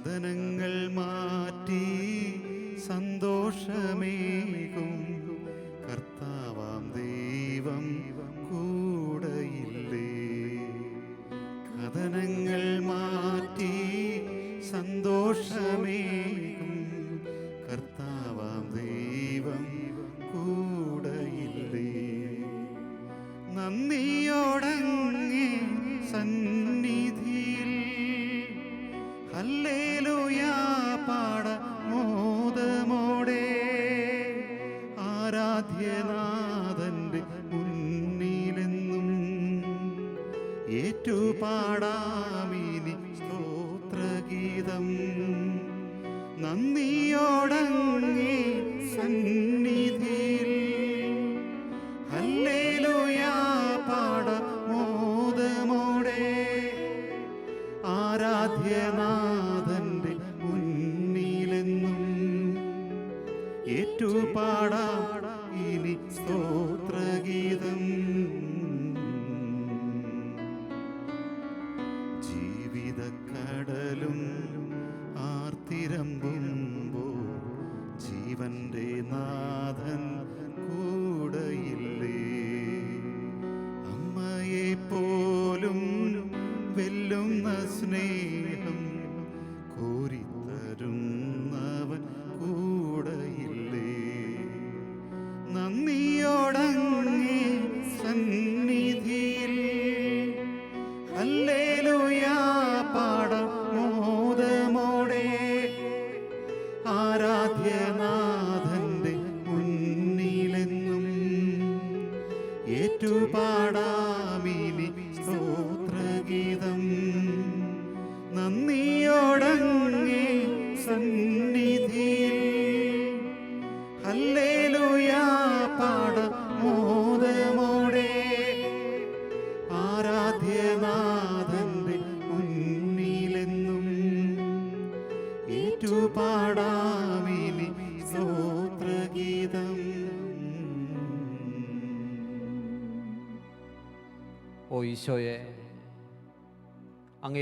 സകഥനങ്ങൾ മാറ്റി സന്തോഷമേകും നന്ദിയോടങ്ങേ സന്നിധിയിൽ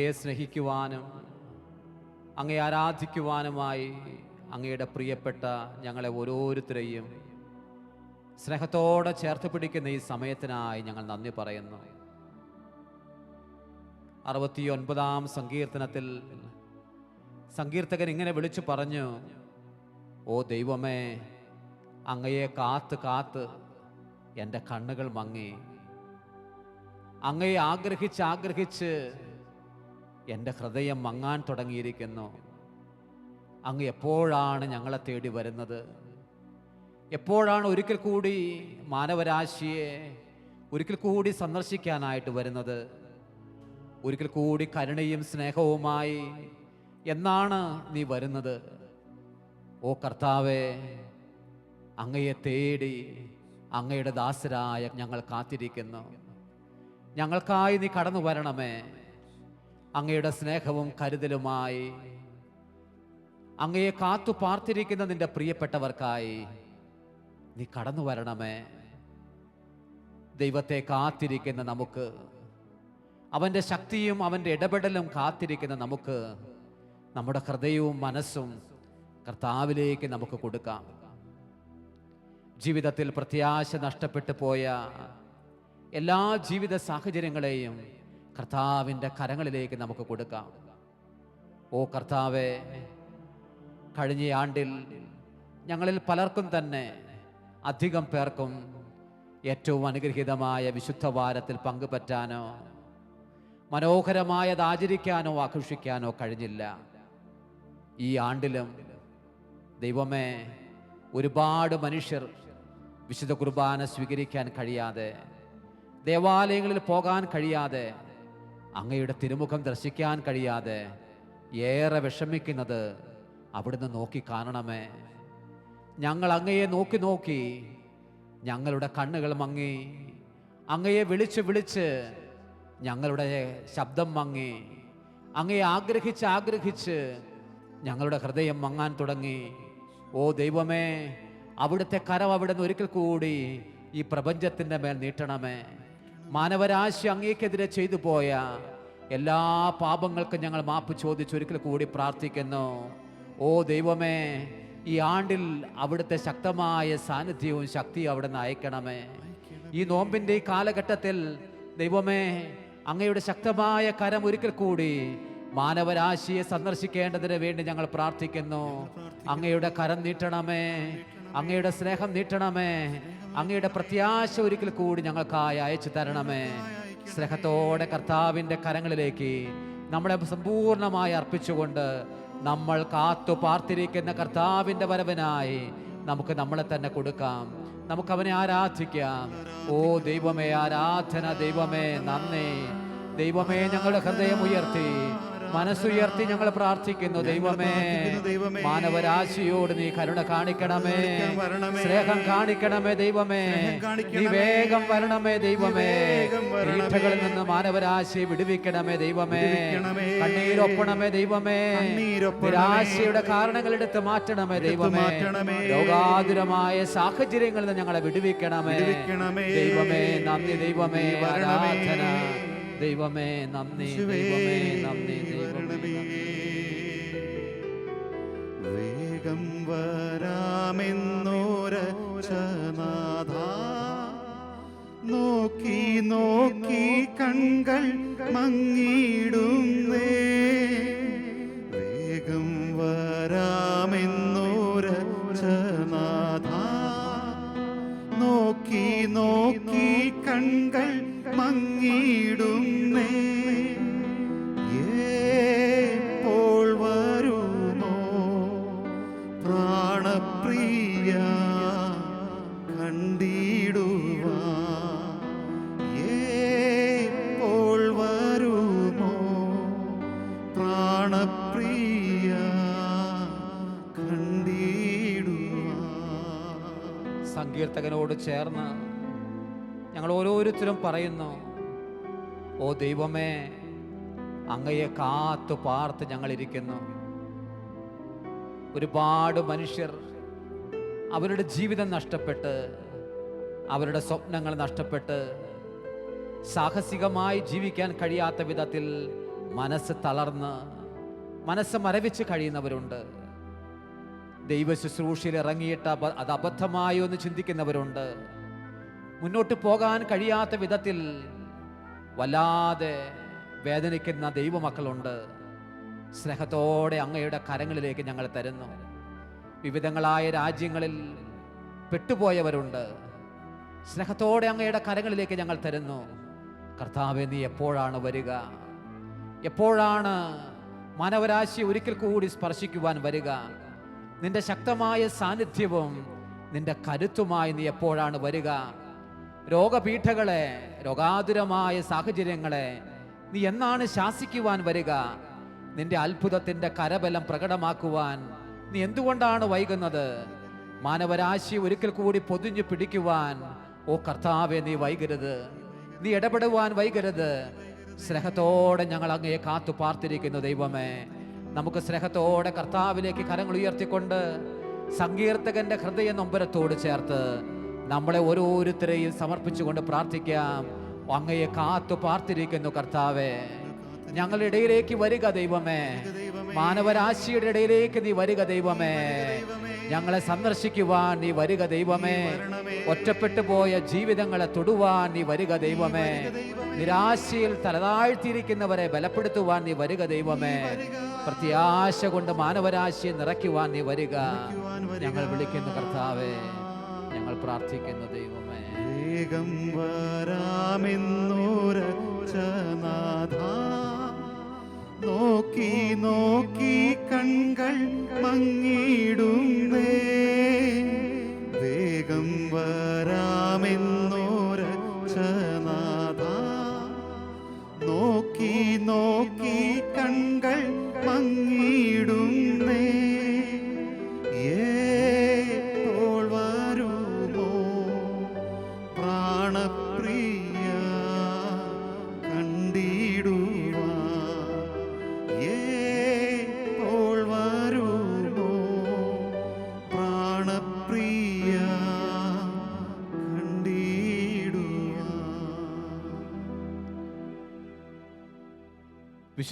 അങ്ങയെ സ്നേഹിക്കുവാനും അങ്ങയെ ആരാധിക്കുവാനുമായി അങ്ങയുടെ പ്രിയപ്പെട്ട ഞങ്ങളെ ഓരോരുത്തരെയും സ്നേഹത്തോടെ ചേർത്ത് പിടിക്കുന്ന ഈ സമയത്തിനായി ഞങ്ങൾ നന്ദി പറയുന്നു. അറുപത്തിയൊൻപതാം സങ്കീർത്തനത്തിൽ സങ്കീർത്തകൻ ഇങ്ങനെ വിളിച്ചു പറഞ്ഞു ഓ ദൈവമേ അങ്ങയെ കാത്ത് കാത്ത് എന്റെ കണ്ണുകൾ മങ്ങി. അങ്ങയെ ആഗ്രഹിച്ച് ആഗ്രഹിച്ച് എന്റെ ഹൃദയം മങ്ങാൻ തുടങ്ങിയിരിക്കുന്നു. അങ്ങ് എപ്പോഴാണ് ഞങ്ങളെ തേടി വരുന്നത്? എപ്പോഴാണ് ഒരിക്കൽ കൂടി മാനവരാശിയെ ഒരിക്കൽ കൂടി സന്ദർശിക്കാനായിട്ട് വരുന്നത്? ഒരിക്കൽ കൂടി കരുണയും സ്നേഹവുമായി എന്നാണ് നീ വരുന്നത്? ഓ കർത്താവേ അങ്ങയെ തേടി അങ്ങയുടെ ദാസരായ ഞങ്ങൾ കാത്തിരിക്കുന്നു. ഞങ്ങൾക്കായി നീ കടന്നു വരണമേ. അങ്ങയുടെ സ്നേഹവും കരുതലുമായി. അങ്ങയെ കാത്തു പാർത്തിരിക്കുന്ന നിന്റെ പ്രിയപ്പെട്ടവർക്കായി നീ കടന്നു വരണമേ. ദൈവത്തെ കാത്തിരിക്കുന്ന നമുക്ക് അവന്റെ ശക്തിയും അവന്റെ ഇടപെടലും കാത്തിരിക്കുന്ന നമുക്ക് നമ്മുടെ ഹൃദയവും മനസ്സും കർത്താവിലേക്ക് നമുക്ക് കൊടുക്കാം. ജീവിതത്തിൽ പ്രത്യാശ നഷ്ടപ്പെട്ടു പോയ എല്ലാ ജീവിത സാഹചര്യങ്ങളെയും കർത്താവിന്റെ കരങ്ങളിലേക്ക് നമുക്ക് കൊടുക്കാം. ഓ കർത്താവെ കഴിഞ്ഞ ആണ്ടിൽ ഞങ്ങളിൽ പലർക്കും തന്നെ അധികം പേർക്കും ഏറ്റവും അനുഗ്രഹീതമായ വിശുദ്ധ വാരത്തിൽ പങ്കുപറ്റാനോ മനോഹരമായത് ആചരിക്കാനോ ആഘോഷിക്കാനോ കഴിഞ്ഞില്ല. ഈ ആണ്ടിലും ദൈവമേ ഒരുപാട് മനുഷ്യർ വിശുദ്ധ കുർബാന സ്വീകരിക്കാൻ കഴിയാതെ ദേവാലയങ്ങളിൽ പോകാൻ കഴിയാതെ അങ്ങയുടെ തിരുമുഖം ദർശിക്കാൻ കഴിയാതെ ഏറെ വിഷമിക്കുന്നത് അവിടുന്ന് നോക്കി കാണണമേ. ഞങ്ങൾ അങ്ങയെ നോക്കി നോക്കി ഞങ്ങളുടെ കണ്ണുകൾ മങ്ങി അങ്ങയെ വിളിച്ച് വിളിച്ച് ഞങ്ങളുടെ ശബ്ദം മങ്ങി അങ്ങയെ ആഗ്രഹിച്ച് ആഗ്രഹിച്ച് ഞങ്ങളുടെ ഹൃദയം മങ്ങാൻ തുടങ്ങി. ഓ ദൈവമേ അവിടുത്തെ കരം അവിടുന്ന് ഒരിക്കൽ കൂടി ഈ പ്രപഞ്ചത്തിന്റെ മേൽ നീട്ടണമേ. മാനവരാശി അങ്ങേക്കെതിരെ ചെയ്തു പോയ എല്ലാ പാപങ്ങൾക്കും ഞങ്ങൾ മാപ്പ് ചോദിച്ച് ഒരിക്കൽ കൂടി പ്രാർത്ഥിക്കുന്നു. ഓ ദൈവമേ ഈ ആണ്ടിൽ അവിടുത്തെ ശക്തമായ സാന്നിധ്യവും ശക്തിയും അവിടെ നിന്ന് അയക്കണമേ. ഈ നോമ്പിന്റെ ഈ കാലഘട്ടത്തിൽ ദൈവമേ അങ്ങയുടെ ശക്തമായ കരം ഒരിക്കൽ കൂടി മാനവരാശിയെ സന്ദർശിക്കേണ്ടതിന് വേണ്ടി ഞങ്ങൾ പ്രാർത്ഥിക്കുന്നു. അങ്ങയുടെ കരം നീട്ടണമേ അങ്ങയുടെ സ്നേഹം നീട്ടണമേ അങ്ങയുടെ പ്രത്യാശ ഒരിക്കൽ കൂടി ഞങ്ങൾക്കായി അയച്ചു തരണമേ. സ്നേഹത്തോടെ കർത്താവിന്റെ കരങ്ങളിലേക്ക് നമ്മളെ സമ്പൂർണമായി അർപ്പിച്ചുകൊണ്ട് നമ്മൾ കാത്തു പാർത്തിരിക്കുന്ന കർത്താവിന്റെ വരവനായി നമുക്ക് നമ്മളെ തന്നെ കൊടുക്കാം. നമുക്ക് അവനെ ആരാധിക്കാം. ഓ ദൈവമേ ആരാധന ദൈവമേ നന്ദി. ദൈവമേ ഞങ്ങളുടെ ഹൃദയം ഉയർത്തി. മനസ്സുയർത്തി ഞങ്ങൾ പ്രാർത്ഥിക്കുന്നു ദൈവമേ. മാനവരാശിയോട് നീ കരുണ കാണിക്കണമേ. സ്നേഹം കാണിക്കണമേ ദൈവമേ നീ. വേഗം വരണമേ ദൈവമേ പീഠകളിൽ നിന്ന് മാനവരാശി വിടുവിക്കണമേ ദൈവമേ. കണ്ണീരൊപ്പണമേ ദൈവമേ. നിരാശയുടെ കാരണങ്ങൾ എടുത്ത് മാറ്റണമേ ദൈവമേ. രോഗാതുരമായ സാഹചര്യങ്ങളിൽ നിന്ന് ഞങ്ങളെ വിടുവിക്കണമേ. ദൈവമേ നന്ദി ദൈവമേ. ആരാധന ദൈവമേ നന്ദി ദൈവമേ നന്ദി. വരാമെന്നോരനാഥ നോക്കി നോക്കി കൺകൾ മങ്ങിടുന്നേ വേഗം വരാമെന്നോരനാഥ നോക്കി നോക്കി കൺകൾ മങ്ങിടുന്നേ വരുമോ സങ്കീർത്തകനോട് ചേർന്ന് ഞങ്ങൾ ഓരോരുത്തരും പറയുന്നു ഓ ദൈവമേ അങ്ങയെ കാത്തു പാർത്ത് ഞങ്ങളിരിക്കുന്നു. ഒരുപാട് മനുഷ്യർ അവരുടെ ജീവിതം നഷ്ടപ്പെട്ട് അവരുടെ സ്വപ്നങ്ങൾ നഷ്ടപ്പെട്ട് സാഹസികമായി ജീവിക്കാൻ കഴിയാത്ത വിധത്തിൽ മനസ്സ് തളർന്ന് മനസ്സ് മരവിച്ച് കഴിയുന്നവരുണ്ട്. ദൈവ ശുശ്രൂഷയിൽ ഇറങ്ങിയിട്ട് അത് അബദ്ധമായോ എന്ന് ചിന്തിക്കുന്നവരുണ്ട്. മുന്നോട്ട് പോകാൻ കഴിയാത്ത വിധത്തിൽ വല്ലാതെ വേദനിക്കുന്ന ദൈവമക്കളുണ്ട്. സ്നേഹത്തോടെ അങ്ങയുടെ കരങ്ങളിലേക്ക് ഞങ്ങൾ തരുന്നു. വിവിധങ്ങളായ രാജ്യങ്ങളിൽ പെട്ടുപോയവരുണ്ട്. സ്നേഹത്തോടെ അങ്ങയുടെ കരങ്ങളിലേക്ക് ഞങ്ങൾ തരുന്നു. കർത്താവെ നീ എപ്പോഴാണ് വരിക? എപ്പോഴാണ് മാനവരാശി ഒരിക്കൽ കൂടി സ്പർശിക്കുവാൻ വരിക? നിന്റെ ശക്തമായ സാന്നിധ്യവും നിന്റെ കരുത്തുമായി നീ എപ്പോഴാണ് വരിക? രോഗപീഠകളെ രോഗാതുരമായ സാഹചര്യങ്ങളെ നീ എന്നാണ് ശാസിക്കുവാൻ വരിക? നിന്റെ അത്ഭുതത്തിന്റെ കരബലം പ്രകടമാക്കുവാൻ നീ എന്തുകൊണ്ടാണ് വൈകുന്നത്? മാനവരാശി ഒരിക്കൽ കൂടി പൊതിഞ്ഞു പിടിക്കുവാൻ ഓ കർത്താവെ നീ വൈകരുത്. നീ ഇടപെടുവാൻ വൈകരുത്. സ്നേഹത്തോടെ ഞങ്ങൾ അങ്ങയെ കാത്തു പാർത്തിരിക്കുന്നു ദൈവമേ. നമുക്ക് സ്നേഹത്തോടെ കർത്താവിലേക്ക് കരങ്ങൾ ഉയർത്തിക്കൊണ്ട് സങ്കീർത്തകന്റെ ഹൃദയ നൊമ്പരത്തോട് ചേർത്ത് നമ്മളെ ഓരോരുത്തരെയും സമർപ്പിച്ചുകൊണ്ട് പ്രാർത്ഥിക്കാം. അങ്ങയെ കാത്തു പാർത്തിരിക്കുന്നു കർത്താവേ. ഞങ്ങളുടെ ഇടയിലേക്ക് വരിക ദൈവമേ. മാനവരാശിയുടെ ഇടയിലേക്ക് നീ വരിക ദൈവമേ. ഞങ്ങളെ സന്ദർശിക്കുവാൻ നീ വരിക ദൈവമേ. ഒറ്റപ്പെട്ടു പോയ ജീവിതങ്ങളെ തൊടുവാൻ നീ വരിക ദൈവമേ. നിരാശയിൽ തലതാഴ്ത്തിയിരിക്കുന്നവരെ ബലപ്പെടുത്തുവാൻ നീ വരിക ദൈവമേ. പ്രത്യാശ കൊണ്ട് മാനവരാശിയെ നിറയ്ക്കുവാൻ നീ വരിക. ഞങ്ങൾ വിളിക്കുന്ന കർത്താവേ. ഞങ്ങൾ പ്രാർത്ഥിക്കുന്ന ദൈവമേ. വേഗം വരാമെന്നോരച്ചനാഥ. നോക്കി നോക്കി കൺകൾ മങ്ങിടുന്നേ വേഗം വരാമെന്നോരച്ചനാഥ. നോക്കി നോക്കി കൺകൾ മങ്ങിടുന്നേ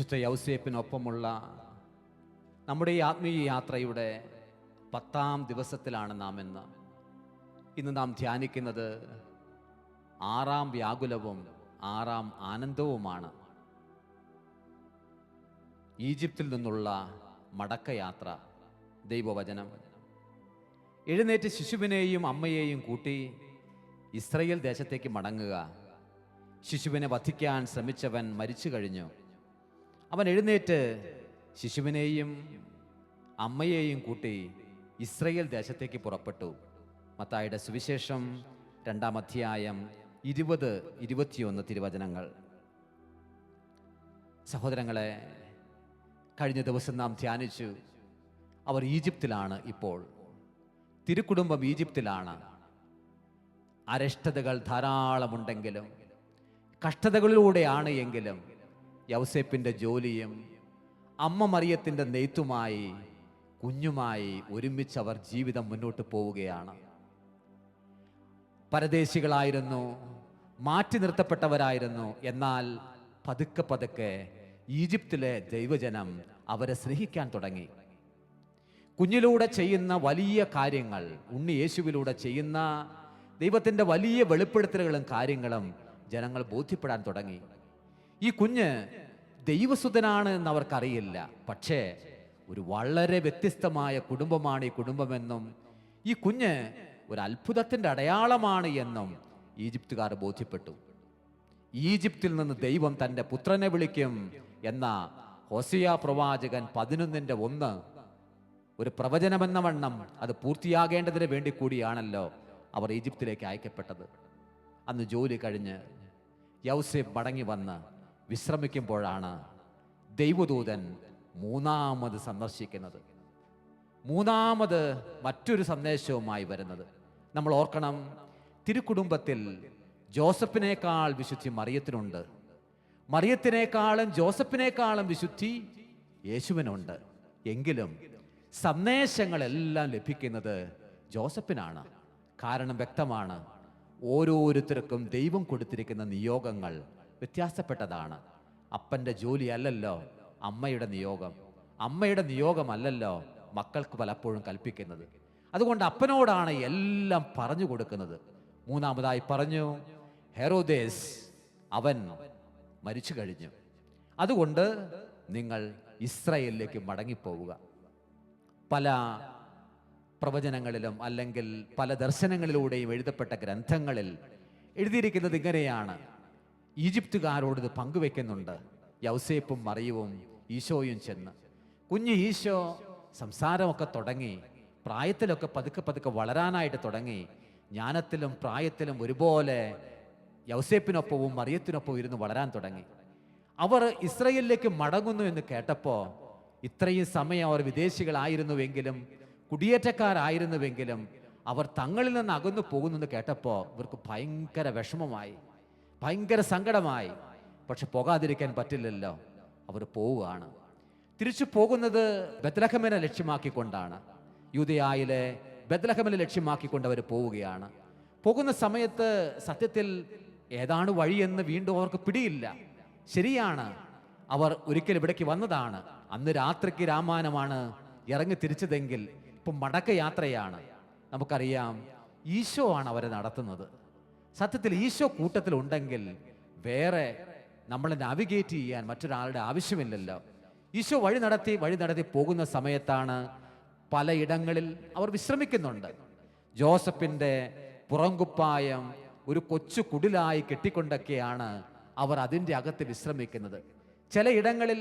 വിശുദ്ധ യൗസേപ്പിനൊപ്പമുള്ള നമ്മുടെ ഈ ആത്മീയ യാത്രയുടെ പത്താം ദിവസത്തിലാണ് നാം ഇന്ന്. ഇന്ന് നാം ധ്യാനിക്കുന്നത് ആറാം വ്യാകുലവും ആറാം ആനന്ദവുമാണ്. ഈജിപ്തിൽ നിന്നുള്ള മടക്കയാത്ര ദൈവവചനം. എഴുന്നേറ്റ് ശിശുവിനെയും അമ്മയെയും കൂട്ടി ഇസ്രയേൽ ദേശത്തേക്ക് മടങ്ങുക. ശിശുവിനെ വധിക്കാൻ ശ്രമിച്ചവൻ മരിച്ചു കഴിഞ്ഞു അവൻ എഴുന്നേറ്റ് ശിശുവിനെയും അമ്മയെയും കൂട്ടി ഇസ്രയേൽ ദേശത്തേക്ക് പുറപ്പെട്ടു. മത്തായുടെ സുവിശേഷം രണ്ടാം അധ്യായം ഇരുപത് ഇരുപത്തിയൊന്ന് തിരുവചനങ്ങൾ. സഹോദരങ്ങളെ കഴിഞ്ഞ ദിവസം നാം ധ്യാനിച്ചു അവർ ഈജിപ്തിലാണ് ഇപ്പോൾ. തിരുക്കുടുംബം ഈജിപ്തിലാണ്. അരിഷ്ടതകൾ ധാരാളമുണ്ടെങ്കിലും കഷ്ടതകളിലൂടെയാണ് എങ്കിലും യൗസേപ്പിന്റെ ജോലിയും അമ്മ മറിയത്തിന്റെ നെയ്ത്തുമായി കുഞ്ഞുമായി ഒരുമിച്ച് അവർ ജീവിതം മുന്നോട്ട് പോവുകയാണ്. പരദേശികളായിരുന്നു മാറ്റി നിർത്തപ്പെട്ടവരായിരുന്നു. എന്നാൽ പതുക്കെ പതുക്കെ ഈജിപ്തിലെ ദൈവജനം അവരെ സ്നേഹിക്കാൻ തുടങ്ങി. കുഞ്ഞിലൂടെ ചെയ്യുന്ന വലിയ കാര്യങ്ങൾ ഉണ്ണി യേശുവിലൂടെ ചെയ്യുന്ന ദൈവത്തിന്റെ വലിയ വെളിപ്പെടുത്തലുകളും കാര്യങ്ങളും ജനങ്ങൾ ബോധ്യപ്പെടാൻ തുടങ്ങി. ഈ കുഞ്ഞ് ദൈവസുതനാണ് എന്ന് അവർക്കറിയില്ല പക്ഷേ ഒരു വളരെ വ്യത്യസ്തമായ കുടുംബമാണ് ഈ കുടുംബമെന്നും ഈ കുഞ്ഞ് ഒരു അത്ഭുതത്തിന്റെ അടയാളമാണ് എന്നും ഈജിപ്തുകാർ ബോധ്യപ്പെട്ടു. ഈജിപ്തിൽ നിന്ന് ദൈവം തന്റെ പുത്രനെ വിളിക്കും എന്ന ഹോസിയ പ്രവാചകൻ പതിനൊന്നിന്റെ ഒന്ന്. ഒരു പ്രവചനമെന്ന വണ്ണം അത് പൂർത്തിയാകേണ്ടതിന് വേണ്ടി കൂടിയാണല്ലോ അവർ ഈജിപ്തിലേക്ക് അയക്കപ്പെട്ടത്. അന്ന് ജോലി കഴിഞ്ഞ് യൗസേബ് മടങ്ങി വന്ന് വിശ്രമിക്കുമ്പോഴാണ് ദൈവദൂതൻ മൂന്നാമത് സന്ദർശിക്കുന്നത്. മൂന്നാമത് മറ്റൊരു സന്ദേശവുമായി വരുന്നത്. നമ്മൾ ഓർക്കണം തിരുക്കുടുംബത്തിൽ ജോസഫിനേക്കാൾ വിശുദ്ധി മറിയത്തിനുണ്ട്. മറിയത്തിനേക്കാളും ജോസഫിനേക്കാളും വിശുദ്ധി യേശുവിനുണ്ട്. എങ്കിലും സന്ദേശങ്ങളെല്ലാം ലഭിക്കുന്നത് ജോസഫിനാണ്. കാരണം വ്യക്തമാണ് ഓരോരുത്തർക്കും ദൈവം കൊടുത്തിരിക്കുന്ന നിയോഗങ്ങൾ വ്യത്യാസപ്പെട്ടതാണ്. അപ്പന്റെ ജോലി അല്ലല്ലോ അമ്മയുടെ നിയോഗം. അമ്മയുടെ നിയോഗമല്ലല്ലോ മക്കൾക്ക് പലപ്പോഴും കൽപ്പിക്കുന്നത്. അതുകൊണ്ട് അപ്പനോടാണ് എല്ലാം പറഞ്ഞു കൊടുക്കുന്നത്. മൂന്നാമതായി പറഞ്ഞു ഹെറോദേസ് അവൻ മരിച്ചു കഴിഞ്ഞു. അതുകൊണ്ട് നിങ്ങൾ ഇസ്രയേലിലേക്ക് മടങ്ങിപ്പോവുക. പല പ്രവചനങ്ങളിലും അല്ലെങ്കിൽ പല ദർശനങ്ങളിലൂടെയും എഴുതപ്പെട്ട ഗ്രന്ഥങ്ങളിൽ എഴുതിയിരിക്കുന്നത് ഇങ്ങനെയാണ്. ഈജിപ്തുകാരോട് ഇത് പങ്കുവെക്കുന്നുണ്ട്. യൗസേപ്പും മറിയവും ഈശോയും ചെന്ന്. കുഞ്ഞ് ഈശോ സംസാരമൊക്കെ തുടങ്ങി. പ്രായത്തിലൊക്കെ പതുക്കെ പതുക്കെ വളരാനായിട്ട് തുടങ്ങി. ജ്ഞാനത്തിലും പ്രായത്തിലും ഒരുപോലെ യൗസേപ്പിനൊപ്പവും മറിയത്തിനൊപ്പവും ഇരുന്ന് വളരാൻ തുടങ്ങി. അവർ ഇസ്രയേലിലേക്ക് മടങ്ങുന്നു എന്ന് കേട്ടപ്പോൾ ഇത്രയും സമയം അവർ വിദേശികളായിരുന്നുവെങ്കിലും കുടിയേറ്റക്കാരായിരുന്നുവെങ്കിലും അവർ തങ്ങളിൽ നിന്ന് അകന്നു പോകുന്നു എന്ന് കേട്ടപ്പോൾ ഇവർക്ക് ഭയങ്കര വിഷമമായി. ഭയങ്കര സങ്കടമായി. പക്ഷെ പോകാതിരിക്കാൻ പറ്റില്ലല്ലോ. അവർ പോവുകയാണ്. തിരിച്ചു പോകുന്നത് ബദ്ലഹമിനെ ലക്ഷ്യമാക്കിക്കൊണ്ടാണ്. യൂതയായിലെ ബദ്ലഹമിനെ ലക്ഷ്യമാക്കിക്കൊണ്ട് അവർ പോവുകയാണ്. പോകുന്ന സമയത്ത് സത്യത്തിൽ ഏതാണ് വഴിയെന്ന് വീണ്ടും അവർക്ക് പിടിയില്ല. ശരിയാണ് അവർ ഒരിക്കൽ ഇവിടേക്ക് വന്നതാണ്. അന്ന് രാത്രിക്ക് രാമായണമാണ് ഇറങ്ങി തിരിച്ചതെങ്കിൽ ഇപ്പം മടക്ക യാത്രയാണ് നമുക്കറിയാം ഈശോ ആണ് അവരെ നടത്തുന്നത്. സത്യത്തിൽ ഈശോ കൂട്ടത്തിലുണ്ടെങ്കിൽ വേറെ നമ്മളെ നാവിഗേറ്റ് ചെയ്യാൻ മറ്റൊരാളുടെ ആവശ്യമില്ലല്ലോ. ഈശോ വഴി നടത്തി വഴി നടത്തി പോകുന്ന സമയത്താണ് പലയിടങ്ങളിൽ അവർ വിശ്രമിക്കുന്നുണ്ട്. ജോസഫിന്റെ പുറങ്കുപ്പായം ഒരു കൊച്ചു കുടിലായി കെട്ടിക്കൊണ്ടൊക്കെയാണ് അവർ അതിന്റെ അകത്ത് വിശ്രമിക്കുന്നത്. ചിലയിടങ്ങളിൽ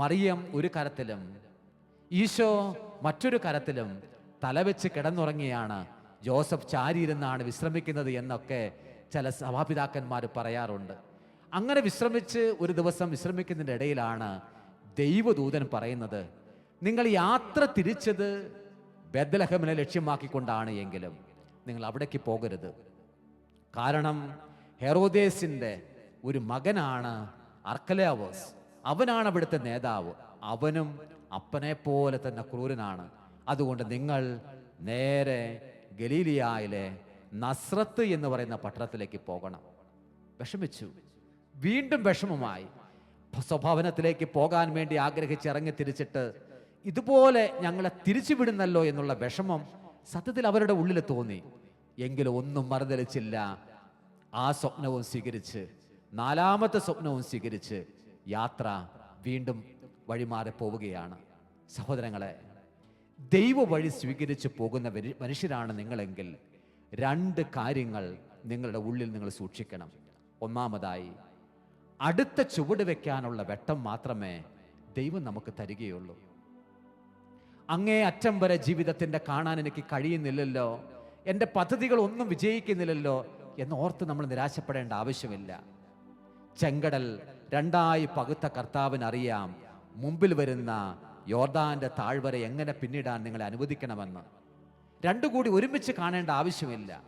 മറിയം ഒരു കരത്തിലും ഈശോ മറ്റൊരു കരത്തിലും തലവെച്ച് കിടന്നുറങ്ങിയാണ് ജോസഫ് ചാരിയിരുന്നാണ് വിശ്രമിക്കുന്നത് എന്നൊക്കെ ചില സഭാപിതാക്കന്മാർ പറയാറുണ്ട്. അങ്ങനെ വിശ്രമിച്ച് ഒരു ദിവസം വിശ്രമിക്കുന്നതിന്റെ ഇടയിലാണ് ദൈവദൂതൻ പറയുന്നത് നിങ്ങൾ യാത്ര തിരിച്ചത് ബദലഹമിനെ ലക്ഷ്യമാക്കിക്കൊണ്ടാണ് എങ്കിലും നിങ്ങൾ അവിടേക്ക് പോകരുത്. കാരണം ഹെറോദേസിന്റെ ഒരു മകനാണ് അർക്കലാവോസ്. അവനാണ് അവിടുത്തെ നേതാവ്. അവനും അപ്പനെ പോലെ തന്നെ ക്രൂരനാണ്. അതുകൊണ്ട് നിങ്ങൾ നേരെ ഗലീലിയായിലെ നസ്രത്ത് എന്ന് പറയുന്ന പട്ടണത്തിലേക്ക് പോകണം. വിഷമിച്ചു. വീണ്ടും വിഷമമായി. സ്വഭാവനത്തിലേക്ക് പോകാൻ വേണ്ടി ആഗ്രഹിച്ച് ഇറങ്ങി തിരിച്ചിട്ട് ഇതുപോലെ ഞങ്ങളെ തിരിച്ചുവിടുന്നല്ലോ എന്നുള്ള വിഷമം സത്യത്തിൽ അവരുടെ ഉള്ളിൽ തോന്നി. എങ്കിലും ഒന്നും മറുതലിച്ചില്ല. ആ സ്വപ്നവും സ്വീകരിച്ച് നാലാമത്തെ സ്വപ്നവും സ്വീകരിച്ച് യാത്ര വീണ്ടും വഴിമാറി പോവുകയാണ്. സഹോദരങ്ങളെ ദൈവ വഴി സ്വീകരിച്ച് പോകുന്ന മനുഷ്യരാണ് നിങ്ങളെങ്കിൽ രണ്ട് കാര്യങ്ങൾ നിങ്ങളുടെ ഉള്ളിൽ നിങ്ങൾ സൂക്ഷിക്കണം. ഒന്നാമതായി അടുത്ത ചുവട് വെക്കാനുള്ള വെട്ടം മാത്രമേ ദൈവം നമുക്ക് തരികയുള്ളൂ. അങ്ങേ അറ്റം വരെ ജീവിതത്തിന്റെ കാണാൻ എനിക്ക് കഴിയുന്നില്ലല്ലോ എന്റെ പദ്ധതികൾ ഒന്നും വിജയിക്കുന്നില്ലല്ലോ എന്ന് ഓർത്ത് നമ്മൾ നിരാശപ്പെടേണ്ട ആവശ്യമില്ല. ചെങ്കടൽ രണ്ടായി പകുത്ത കർത്താവിന് അറിയാം മുമ്പിൽ വരുന്ന യോർദാന്റെ താഴ്വര എങ്ങനെ പിന്നിടാൻ നിങ്ങളെ അനുവദിക്കണമെന്ന്. രണ്ടു കൂടി ഒരുമിച്ച് കാണേണ്ട ആവശ്യമില്ല.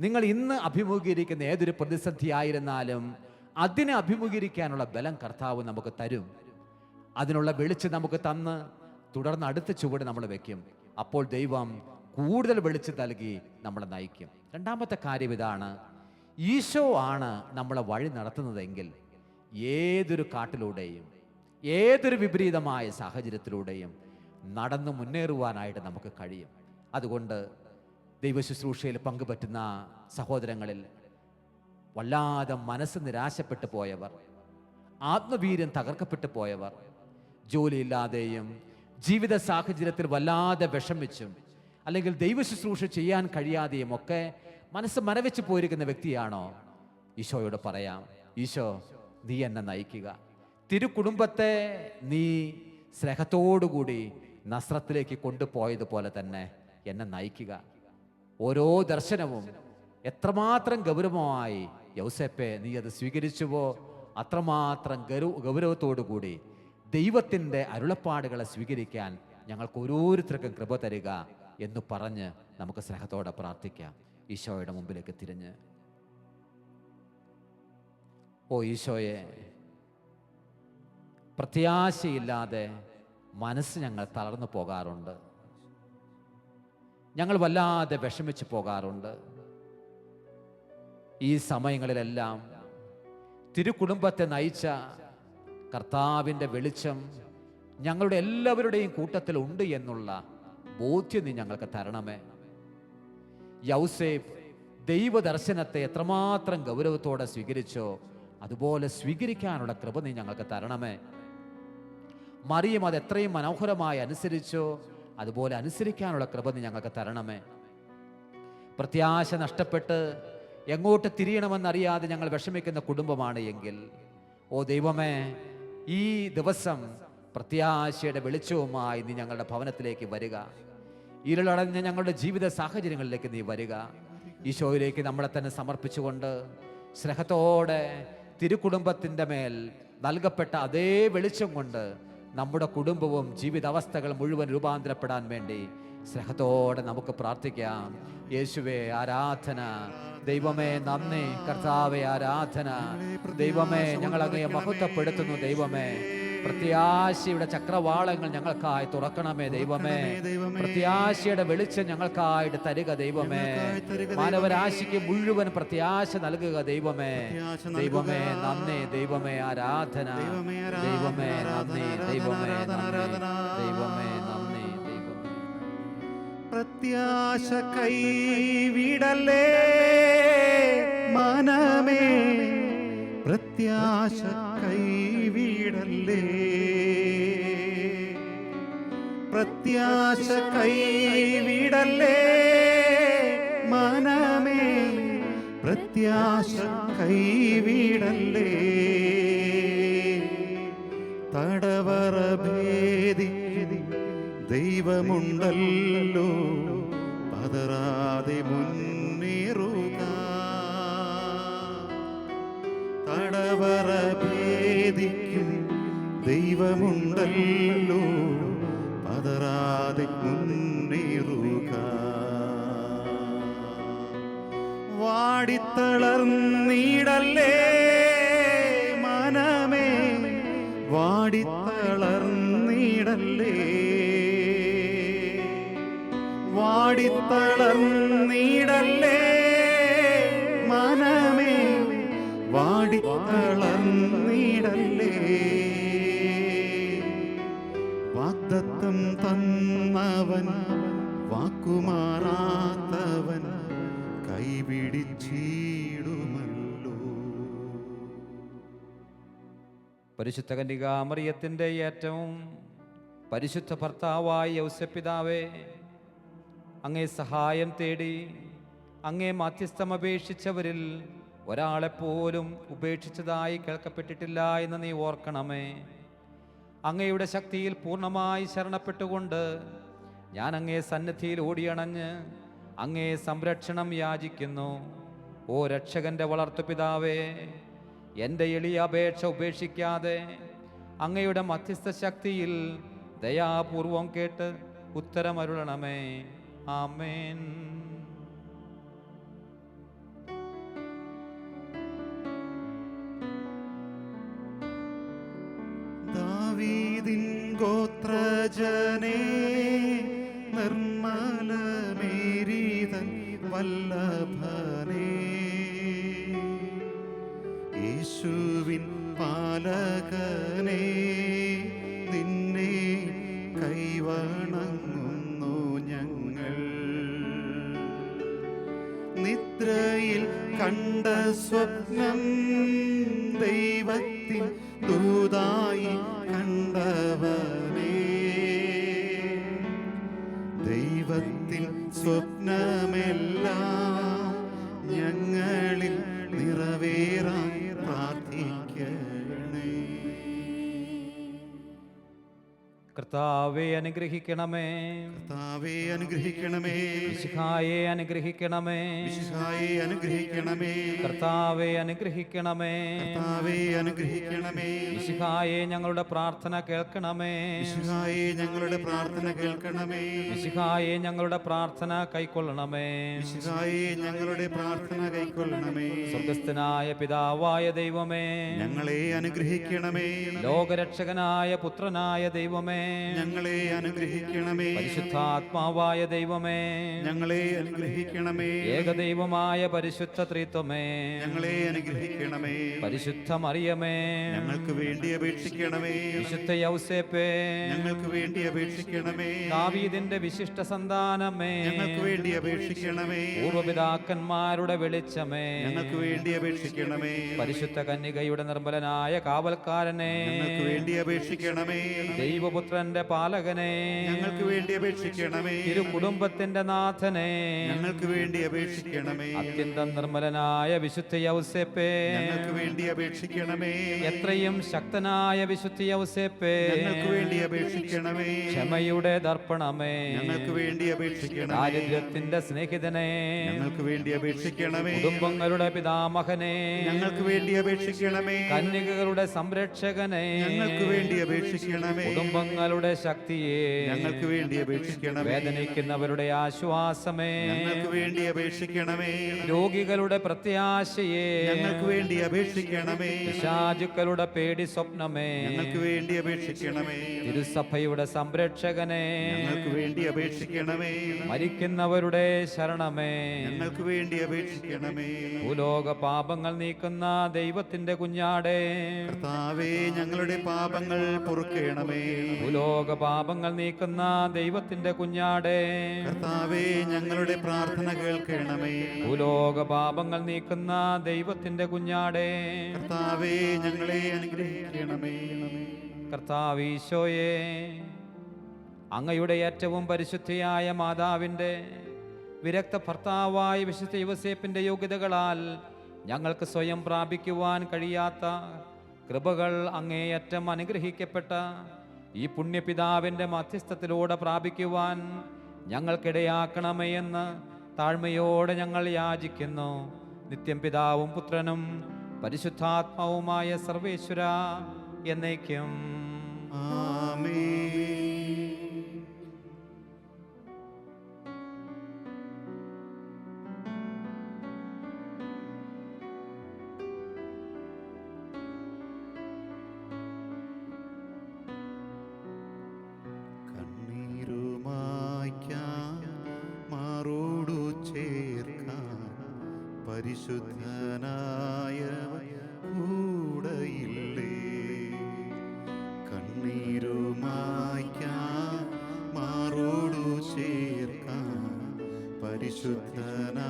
നിങ്ങൾ ഇന്ന് അഭിമുഖീകരിക്കുന്ന ഏതൊരു പ്രതിസന്ധി ആയിരുന്നാലും അതിനെ അഭിമുഖീകരിക്കാനുള്ള ബലം കർത്താവ് നമുക്ക് തരും. അതിനുള്ള വെളിച്ചം നമുക്ക് തന്ന് തുടർന്ന് അടുത്ത ചുവട് നമ്മൾ വെക്കും. അപ്പോൾ ദൈവം കൂടുതൽ വെളിച്ചം നൽകി നമ്മളെ നയിക്കും. രണ്ടാമത്തെ കാര്യം ഇതാണ്. ഈശോ ആണ് നമ്മളെ വഴി നടത്തുന്നതെങ്കിൽ ഏതൊരു കാട്ടിലൂടെയും ഏതൊരു വിപരീതമായ സാഹചര്യത്തിലൂടെയും നടന്നു മുന്നേറുവാനായിട്ട് നമുക്ക് കഴിയും. അതുകൊണ്ട് ദൈവശുശ്രൂഷയിൽ പങ്കുപറ്റുന്ന സഹോദരങ്ങളിൽ വല്ലാതെ മനസ്സ് നിരാശപ്പെട്ടു പോയവർ ആത്മവീര്യം തകർക്കപ്പെട്ടു പോയവർ ജോലിയില്ലാതെയും ജീവിത സാഹചര്യത്തിൽ വല്ലാതെ വിഷമിച്ചും അല്ലെങ്കിൽ ദൈവശുശ്രൂഷ ചെയ്യാൻ കഴിയാതെയും ഒക്കെ മനസ്സ് മരവിച്ച് പോയിരിക്കുന്ന വ്യക്തിയാണോ? ഈശോയോട് പറയാം ഈശോ നീ എന്നെ നയിക്കുക. തിരുക്കുടുംബത്തെ നീ സ്നേഹത്തോടുകൂടി നസ്രത്തിലേക്ക് കൊണ്ടുപോയതുപോലെ തന്നെ എന്നെ നയിക്കുക. ഓരോ ദർശനവും എത്രമാത്രം ഗൗരവമായി യൗസേപ്പെ നീ അത് സ്വീകരിച്ചുവോ? അത്രമാത്രം ഗൗരവ ഗൗരവത്തോടു കൂടി ദൈവത്തിന്റെ അരുളപ്പാടുകളെ സ്വീകരിക്കാൻ ഞങ്ങൾക്ക് ഓരോരുത്തർക്കും കൃപ തരിക എന്ന് പറഞ്ഞ് നമുക്ക് സ്നേഹത്തോടെ പ്രാർത്ഥിക്കാം. ഈശോയുടെ മുമ്പിലേക്ക് തിരിഞ്ഞ്. ഓ ഈശോയെ പ്രത്യാശയില്ലാതെ മനസ്സ് ഞങ്ങൾ തളർന്നു പോകാറുണ്ട്. ഞങ്ങൾ വല്ലാതെ വിഷമിച്ച് പോകാറുണ്ട്. ഈ സമയങ്ങളിലെല്ലാം തിരുക്കുടുംബത്തെ നയിച്ച കർത്താവിന്റെ വെളിച്ചം ഞങ്ങളുടെ എല്ലാവരുടെയും കൂട്ടത്തിൽ ഉണ്ട് എന്നുള്ള ബോധ്യം നീ ഞങ്ങൾക്ക് തരണമേ. യൗസേഫ് ദൈവദർശനത്തെ എത്രമാത്രം ഗൗരവത്തോടെ സ്വീകരിച്ചോ അതുപോലെ സ്വീകരിക്കാനുള്ള കൃപ നീ ഞങ്ങൾക്ക് തരണമേ. മറിയം അത് എത്രയും മനോഹരമായി അനുസരിച്ചോ അതുപോലെ അനുസരിക്കാനുള്ള കൃപ നീ ഞങ്ങൾക്ക് തരണമേ. പ്രത്യാശ നഷ്ടപ്പെട്ട് എങ്ങോട്ട് തിരിയണമെന്നറിയാതെ ഞങ്ങൾ വിഷമിക്കുന്ന കുടുംബമാണ് എങ്കിൽ ഓ ദൈവമേ ഈ ദിവസം പ്രത്യാശയുടെ വെളിച്ചവുമായി നീ ഞങ്ങളുടെ ഭവനത്തിലേക്ക് വരിക. ഇരുളടഞ്ഞ ഞങ്ങളുടെ ജീവിത സാഹചര്യങ്ങളിലേക്ക് നീ വരിക. ഈശോയിലേക്ക് നമ്മളെ തന്നെ സമർപ്പിച്ചുകൊണ്ട് സ്നേഹത്തോടെ തിരുക്കുടുംബത്തിന്റെ മേൽ നൽകപ്പെട്ട അതേ വെളിച്ചം കൊണ്ട് നമ്മുടെ കുടുംബവും ജീവിതാവസ്ഥകൾ മുഴുവൻ രൂപാന്തരപ്പെടാൻ വേണ്ടി സ്നേഹത്തോടെ നമുക്ക് പ്രാർത്ഥിക്കാം. യേശുവേ ആരാധന. ദൈവമേ നന്ദി. കർത്താവെ ആരാധന. ദൈവമേ ഞങ്ങൾ അങ്ങയെ മഹത്വപ്പെടുത്തുന്നു. ദൈവമേ പ്രത്യാശയുടെ ചക്രവാളങ്ങൾ ഞങ്ങൾക്കായി തുറക്കണമേ ദൈവമേ. പ്രത്യാശയുടെ വെളിച്ചം ഞങ്ങൾക്കായിട്ട് തരുക ദൈവമേ. മാനവരാശിക്ക് മുഴുവൻ പ്രത്യാശ നൽകുക ദൈവമേ. ദൈവമേ നന്ദി ദൈവമേ ആരാധന. ദൈവമേ നന്ദി ദൈവമേ ദൈവമേ നന്ദി ദൈവമേ. പ്രത്യാശ കൈവിടലേ മനമേ. പ്രത്യാശ കൈവിടലേ പ്രത്യാശ കൈവിടല്ലേ മനമേ പ്രത്യാശ കൈവിടല്ലേ തടവറ ഭേദി ദൈവമുണ്ടല്ലോ പതറാതെ മുന്നേറുക. തടവറ ഭേദിക്കും ദൈവമുണ്ടല്ലോ പതറാതെ മുന്നേറുക വാടിത്തളർന്നീടല്ലേ മനമേ? വാടിത്തളർന്നീടല്ലേ? വാടിത്തളർന്നീടല്ലേ പരിശുദ്ധ കന്യകാമറിയത്തിന്റെ ഏറ്റവും പരിശുദ്ധ ഭർത്താവായ യൗസപിതാവേ അങ്ങേ സഹായം തേടി അങ്ങേ മാധ്യസ്ഥം അപേക്ഷിച്ചവരിൽ ഒരാളെപ്പോലും ഉപേക്ഷിച്ചതായി കേൾക്കപ്പെട്ടിട്ടില്ല എന്ന് നീ ഓർക്കണമേ. അങ്ങയുടെ ശക്തിയിൽ പൂർണമായി ശരണപ്പെട്ടുകൊണ്ട് ഞാൻ അങ്ങേ സന്നിധിയിൽ ഓടിയണഞ്ഞ് അങ്ങേ സംരക്ഷണം യാചിക്കുന്നു. ഓ രക്ഷകന്റെ വളർത്തുപിതാവേ എന്റെ എളിയ അപേക്ഷ ഉപേക്ഷിക്കാതെ അങ്ങയുടെ മധ്യസ്ഥ ശക്തിയിൽ ദയാപൂർവം കേട്ട് ഉത്തരമരുളണമേ. ആമേൻ. പാലകനേ നിന്നെ കൈവണങ്ങുന്നു ഞങ്ങൾ. നിദ്രയിൽ കണ്ട സ്വപ്നം ദൈവത്തിൻ ദൂതായി കണ്ടവനേ. ദൈവത്തിൻ സ്വപ്നമെല്ലാം ഞങ്ങളിൽ നിറവേറായി പ്രാർത്ഥിക്കണേ കർത്താവെ അനുഗ്രഹിക്കണമേ. കർത്താവേ അനുഗ്രഹിക്കണമേ. വിശുഖായെ അനുഗ്രഹിക്കണമേ. വിശുദ്ധായെ അനുഗ്രഹിക്കണമേ. കർത്താവേ അനുഗ്രഹിക്കണമേ. കർത്താവേ അനുഗ്രഹിക്കണമേ. വിശുഖായെ ഞങ്ങളുടെ പ്രാർത്ഥന കേൾക്കണമേ. വിശുദ്ധായെ ഞങ്ങളുടെ പ്രാർത്ഥന കേൾക്കണമേ. വിശുഖായെ ഞങ്ങളുടെ പ്രാർത്ഥന കൈക്കൊള്ളണമേ. വിശുദ്ധായെ ഞങ്ങളുടെ പ്രാർത്ഥന കൈക്കൊള്ളണമേ. സ്വർഗസ്ഥനായ പിതാവായ ദൈവമേ. ഞങ്ങളെ അനുഗ്രഹിക്കണമേ. ലോകരക്ഷകനായ പുത്രനായ ദൈവമേ. ഞങ്ങളെ അനുഗ്രഹിക്കണമേ. പരിശുദ്ധാത്മാവായ ദൈവമേ. ഞങ്ങളെ അനുഗ്രഹിക്കണമേ. ഏകദൈവമായ പരിശുദ്ധ ത്രിത്വമേ. ഞങ്ങളെ അനുഗ്രഹിക്കണമേ. പരിശുദ്ധ മറിയമേ ഞങ്ങൾക്ക് വേണ്ടി അപേക്ഷിക്കണമേ. വിശുദ്ധ യൗസേപ്പേ. ഞങ്ങൾക്ക് വേണ്ടി അപേക്ഷിക്കണമേ. ദാവീദിന്റെ വിശിഷ്ട സന്താനമേ. ഞങ്ങൾക്ക് വേണ്ടി അപേക്ഷിക്കണമേ. പൂർവപിതാക്കന്മാരുടെ വെളിച്ചമേ. ഞങ്ങൾക്ക് വേണ്ടി അപേക്ഷിക്കണമേ. പരിശുദ്ധ കന്യകയുടെ നിർമ്മലനായ കാവൽക്കാരനെ. ഞങ്ങൾക്ക് വേണ്ടി അപേക്ഷിക്കണമേ. ദൈവപുത്ര പുത്രന്റെ പാലകനെ. ഞങ്ങൾക്ക് വേണ്ടി അപേക്ഷിക്കണമേ. ഇരു കുടുംബത്തിന്റെ നാഥനെ. ഞങ്ങൾക്ക് വേണ്ടി അപേക്ഷിക്കണമേ. അത്യന്തം നിർമ്മലനായ വിശുദ്ധ യൗസേപ്പേ ഞങ്ങൾക്ക് വേണ്ടി അപേക്ഷിക്കണമേ. എത്രയും ശക്തനായ വിശുദ്ധ യൗസേപ്പേ ഞങ്ങൾക്ക് വേണ്ടി അപേക്ഷിക്കണമേ. ക്ഷമയുടെ ദർപ്പണമേ. ഞങ്ങൾക്ക് വേണ്ടി അപേക്ഷിക്കണമേ. ദാരിദ്ര്യത്തിന്റെ സ്നേഹിതനെ. ഞങ്ങൾക്ക് വേണ്ടി അപേക്ഷിക്കണമേ. കുടുംബങ്ങളുടെ പിതാമഹനെ. ഞങ്ങൾക്ക് വേണ്ടി അപേക്ഷിക്കണമേ. കന്യകകളുടെ സംരക്ഷകനെ. ഞങ്ങൾക്ക് വേണ്ടി അപേക്ഷിക്കണമേ. കുടുംബങ്ങളുടെ ശക്തിയെ. ഞങ്ങൾക്ക് വേണ്ടി അപേക്ഷിക്കണമേ. വേദനിക്കുന്നവരുടെ ആശ്വാസമേ. ഞങ്ങൾക്ക് വേണ്ടി അപേക്ഷിക്കണമേ. രോഗികളുടെ പ്രത്യാശയെ. ഞങ്ങൾക്ക് വേണ്ടി അപേക്ഷിക്കണമേ. ശാജുക്കളുടെ പേടി സ്വപ്നമേ. ഞങ്ങൾക്ക് വേണ്ടി അപേക്ഷിക്കണമേ. തിരുസഭയുടെ സംരക്ഷകനെ. ഞങ്ങൾക്ക് വേണ്ടി അപേക്ഷിക്കണമേ. മരിക്കുന്നവരുടെ ശരണമേ. ഞങ്ങൾക്ക് വേണ്ടി അപേക്ഷിക്കണമേ. ഭൂലോക പാപങ്ങൾ നീക്കുന്ന ദൈവത്തിന്റെ കുഞ്ഞാടേ. കർത്താവേ ഞങ്ങളുടെ പാപങ്ങൾ പൊറുക്കേണമേ. ഭൂലോക പാപങ്ങൾ നീക്കുന്ന ദൈവത്തിന്റെ കുഞ്ഞാടേ. കർത്താവേ ഞങ്ങളുടെ പ്രാർത്ഥന കേൾക്കണമേ. ഭൂലോക പാപങ്ങൾ നീക്കുന്ന ദൈവത്തിന്റെ കുഞ്ഞാടേ. കർത്താവേ ഞങ്ങളെ അനുഗ്രഹിക്കണമേ. കർത്താവീശോയെ അങ്ങയുടെ ഏറ്റവും പരിശുദ്ധിയായ മാതാവിന്റെ വിരക്ത ഭർത്താവായ വിശുദ്ധ യുവസേപ്പിന്റെ യോഗ്യതകളാൽ ഞങ്ങൾക്ക് സ്വയം പ്രാപിക്കുവാൻ കഴിയാത്ത കൃപകൾ അങ്ങേയറ്റം അനുഗ്രഹിക്കപ്പെട്ട ഈ പുണ്യപിതാവിന്റെ മധ്യസ്ഥത്തിലൂടെ പ്രാപിക്കുവാൻ ഞങ്ങൾക്കിടയാക്കണമേ എന്ന് താഴ്മയോടെ ഞങ്ങൾ യാചിക്കുന്നു. നിത്യം പിതാവും പുത്രനും പരിശുദ്ധാത്മാവുമായ സർവേശ്വര എന്നേക്കും. ആമേൻ. പരിശുദ്ധനായവ